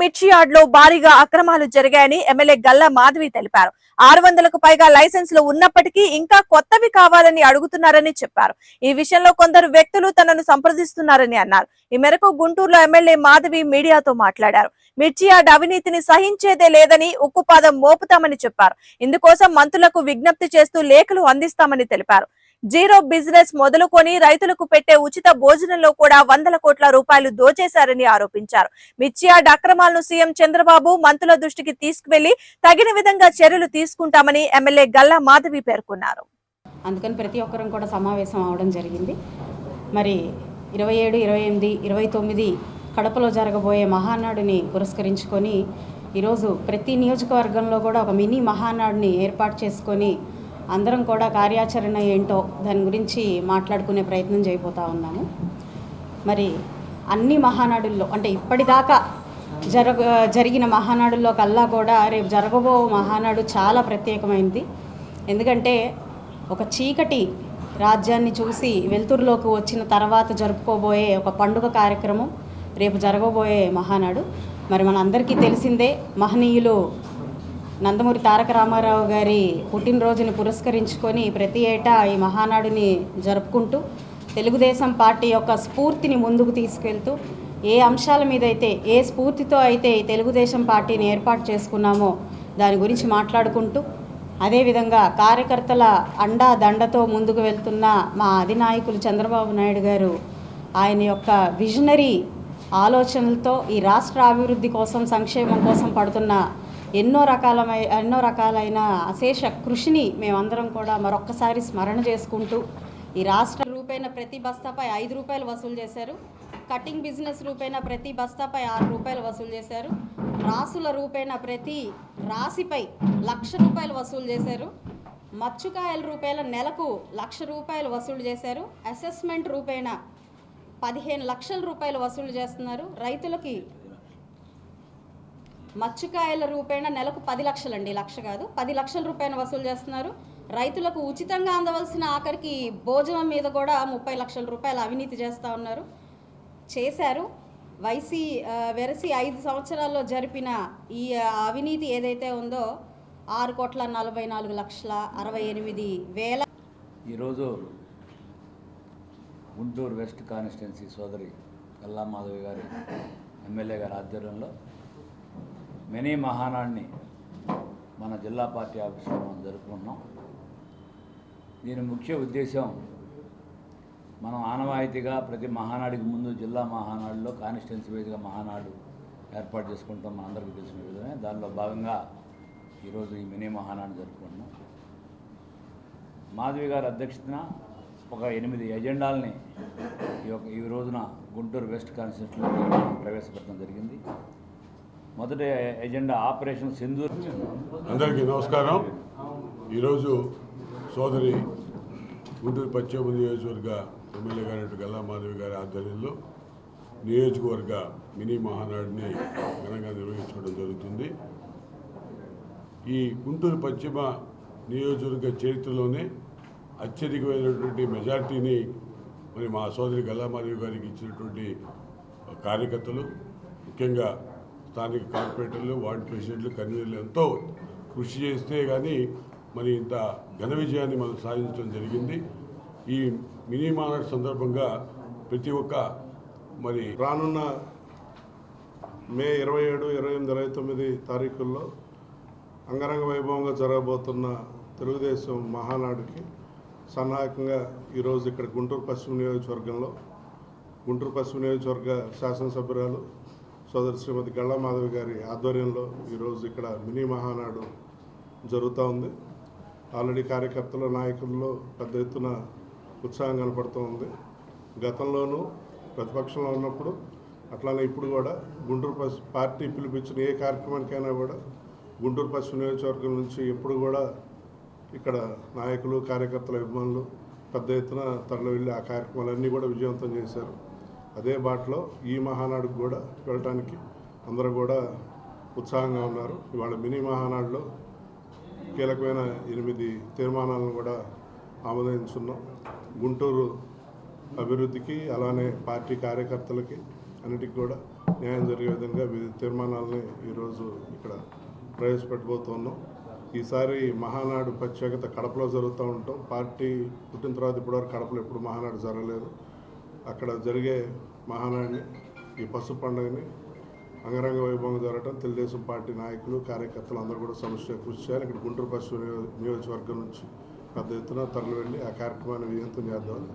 మిర్చి యార్డ్లో భారీగా అక్రమాలు జరిగాయని ఎమ్మెల్యే గల్లా మాధవి తెలిపారు. ఆరు వందలకు పైగా లైసెన్సులు ఉన్నప్పటికీ ఇంకా కొత్తవి కావాలని అడుగుతున్నారని చెప్పారు. ఈ విషయంలో కొందరు వ్యక్తులు తనను సంప్రదిస్తున్నారని అన్నారు. ఈ మేరకు గుంటూరులో ఎమ్మెల్యే మాధవి మీడియాతో మాట్లాడారు. మిర్చి యార్డ్ అవినీతిని సహించేదే లేదని ఉక్కుపాదం మోపుతామని చెప్పారు. ఇందుకోసం మంత్రులకు విజ్ఞప్తి చేస్తూ లేఖలు అందిస్తామని తెలిపారు. జీరో బిజినెస్ మొదలుకొని రైతులకు పెట్టే ఉచిత భోజనంలో కూడా వందల కోట్ల రూపాయలు దోచేశారని ఆరోపించారు. మిర్చియార్డ్ అక్రమాలను సీఎం చంద్రబాబు మంత్రుల దృష్టికి తీసుకువెళ్ళి తగిన విధంగా చర్యలు తీసుకుంటామని ఎమ్మెల్యే గల్లా మాధవి పేర్కొన్నారు. అందుకని ప్రతి ఒక్కరం కూడా సమావేశం అవడం జరిగింది. మరి ఇరవై ఏడు ఇరవై ఎనిమిది ఇరవై తొమ్మిది కడపలో జరగబోయే మహానాడుని పురస్కరించుకొని ఈరోజు ప్రతి నియోజకవర్గంలో కూడా ఒక మినీ మహానాడుని ఏర్పాటు చేసుకొని అందరం కూడా కార్యాచరణ ఏంటో దాని గురించి మాట్లాడుకునే ప్రయత్నం చేయబోతా ఉన్నాము. మరి అన్ని మహానాడుల్లో అంటే ఇప్పటిదాకా జరగ జరిగిన మహానాడుల్లో కల్లా కూడా రేపు జరగబో మహానాడు చాలా ప్రత్యేకమైంది. ఎందుకంటే ఒక చీకటి రాజ్యాన్ని చూసి వెలుతురులోకి వచ్చిన తర్వాత జరుపుకోబోయే ఒక పండుగ కార్యక్రమం రేపు జరగబోయే మహానాడు. మరి మనందరికీ తెలిసిందే మహనీయులు నందమూరి తారక రామారావు గారి పుట్టినరోజుని పురస్కరించుకొని ప్రతి ఏటా ఈ మహానాడుని జరుపుకుంటూ తెలుగుదేశం పార్టీ యొక్క స్ఫూర్తిని ముందుకు తీసుకెళ్తూ ఏ అంశాల మీద అయితే ఏ స్ఫూర్తితో అయితే ఈ తెలుగుదేశం పార్టీని ఏర్పాటు చేసుకున్నామో దాని గురించి మాట్లాడుకుంటూ అదేవిధంగా కార్యకర్తల అండా దండతో ముందుకు వెళ్తున్న మా అధినాయకులు చంద్రబాబు నాయుడు గారు ఆయన యొక్క విజనరీ ఆలోచనలతో ఈ రాష్ట్ర అభివృద్ధి కోసం సంక్షేమం కోసం పడుతున్న ఎన్నో రకాలమై ఎన్నో రకాలైన అశేష కృషిని మేమందరం కూడా మరొక్కసారి స్మరణ చేసుకుంటూ ఈ రాష్ట్ర రూపైన ప్రతి బస్తాపై ఐదు రూపాయలు వసూలు చేశారు. కటింగ్ బిజినెస్ రూపైన ప్రతి బస్తాపై ఆరు రూపాయలు వసూలు చేశారు. రాసుల రూపైన ప్రతి రాశిపై లక్ష రూపాయలు వసూలు చేశారు. మచ్చుకాయల రూపాయల నెలకు లక్ష రూపాయలు వసూలు చేశారు. అసెస్మెంట్ రూపేణ పదిహేను లక్షల రూపాయలు వసూలు చేస్తున్నారు. రైతులకి మత్స్యకాయల రూపేణ నెలకు పది లక్షలండి లక్ష కాదు. పది లక్షల రూపాయలు వసూలు చేస్తున్నారు. రైతులకు ఉచితంగా అందవలసిన ఆఖరికి భోజనం మీద కూడా ముప్పై లక్షల రూపాయలు అవినీతి చేస్తూ ఉన్నారు. చేశారు. వైసీ వెరసి ఐదు సంవత్సరాల్లో జరిపిన ఈ అవినీతి ఏదైతే ఉందో ఆరు కోట్ల నలభై నాలుగు లక్షల అరవై ఎనిమిది వేల ఈరోజు గుంటూరు వెస్ట్ కాన్స్టిట్యున్సీ సోదరి కల్లా మాధవి గారి ఎమ్మెల్యే గారి ఆధ్వర్యంలో మినీ మహానాడిని మన జిల్లా పార్టీ ఆఫీసులో మనం జరుపుకున్నాం దీని ముఖ్య ఉద్దేశం మనం ఆనవాయితీగా ప్రతి మహానాడికి ముందు జిల్లా మహానాడులో కాన్స్టిట్యున్సీ మహానాడు ఏర్పాటు చేసుకుంటాం మనందరికీ తెలిసిన విధమే. దానిలో భాగంగా ఈరోజు ఈ మినీ మహానాడు జరుపుకుంటున్నాం. మాధవి గారి అధ్యక్షతన ఒక ఎనిమిది ఎజెండాలని ఈ యొక్క ఈ రోజున గుంటూరు వెస్ట్ కాన్స్టిట్యూషన్లో ప్రవేశపెట్టడం జరిగింది. మొదటి ఎజెండా ఆపరేషన్ సింధూర్. అందరికీ నమస్కారం. ఈరోజు సోదరి గుంటూరు పశ్చిమ నియోజకవర్గ ఎమ్మెల్యే గారి గల్లా మాధవి గారి ఆధ్వర్యంలో నియోజకవర్గ మినీ మహానాడుని ఘనంగా నిర్వహించుకోవడం జరుగుతుంది. ఈ గుంటూరు పశ్చిమ నియోజకవర్గ చరిత్రలోనే అత్యధికమైనటువంటి మెజార్టీని మరి మా సోదరి గల్లామాధవి గారికి ఇచ్చినటువంటి కార్యకర్తలు ముఖ్యంగా స్థానిక కార్పొరేటర్లు వార్డు ప్రెసిడెంట్లు కన్వీనర్లు ఎంతో కృషి చేస్తే కానీ మరి ఇంత ఘన విజయాన్ని మనం సాధించడం జరిగింది. ఈ మినీ మానాడు సందర్భంగా ప్రతి ఒక్క మరి రానున్న మే ఇరవై ఏడు ఇరవై ఎనిమిది ఇరవై తొమ్మిది తారీఖుల్లో అంగరంగ వైభవంగా జరగబోతున్న తెలుగుదేశం మహానాడుకి సన్నాహకంగా ఈరోజు ఇక్కడ గుంటూరు పశ్చిమ నియోజకవర్గంలో గుంటూరు పశ్చిమ నియోజకవర్గ శాసనసభ్యురాలు సోదరి శ్రీమతి గళ్ళ మాధవి గారి ఆధ్వర్యంలో ఈరోజు ఇక్కడ మినీ మహానాడు జరుగుతూ ఉంది. ఆల్రెడీ కార్యకర్తల నాయకుల్లో పెద్ద ఎత్తున ఉత్సాహం కనపడుతూ ఉంది. గతంలోనూ ప్రతిపక్షంలో ఉన్నప్పుడు అట్లానే ఇప్పుడు కూడా గుంటూరు పశ్చిమ పార్టీ పిలిపించిన ఏ కార్యక్రమానికైనా కూడా గుంటూరు పశ్చిమ నియోజకవర్గం నుంచి ఎప్పుడు కూడా ఇక్కడ నాయకులు కార్యకర్తల అభిమానులు పెద్ద ఎత్తున తరలి వెళ్ళి ఆ కార్యక్రమాలన్నీ కూడా విజయవంతం చేశారు. అదే బాటలో ఈ మహానాడుకు కూడా వెళ్ళటానికి అందరూ కూడా ఉత్సాహంగా ఉన్నారు. ఇవాళ మినీ మహానాడులో కీలకమైన ఎనిమిది తీర్మానాలను కూడా ఆమోదించున్నాం. గుంటూరు అభివృద్ధికి అలానే పార్టీ కార్యకర్తలకి అన్నిటికి కూడా న్యాయం జరిగే విధంగా వివిధ తీర్మానాలని ఈరోజు ఇక్కడ ప్రవేశపెట్టబోతున్నాం. ఈసారి మహానాడు ప్రత్యేకత కడపలో జరుగుతూ ఉంటాం. పార్టీ పుట్టిన తర్వాత ఇప్పటివరకు కడపలో ఎప్పుడు మహానాడు జరగలేదు. అక్కడ జరిగే మహానాడిని ఈ పసుపు పండుగని అంగరంగ వైభవం జరగడం తెలుగుదేశం పార్టీ నాయకులు కార్యకర్తలు అందరూ కూడా సమస్య కృషి చేయాలి. ఇక్కడ గుంటూరు పశ్చిమ నియోజకవర్గం నుంచి పెద్ద ఎత్తున తరలి వెళ్ళి ఆ కార్యక్రమాన్ని విజయంతం చేద్దామని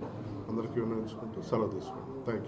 అందరికీ వినియోగించుకుంటూ సెలవు తీసుకుంటాం థ్యాంక్ యూ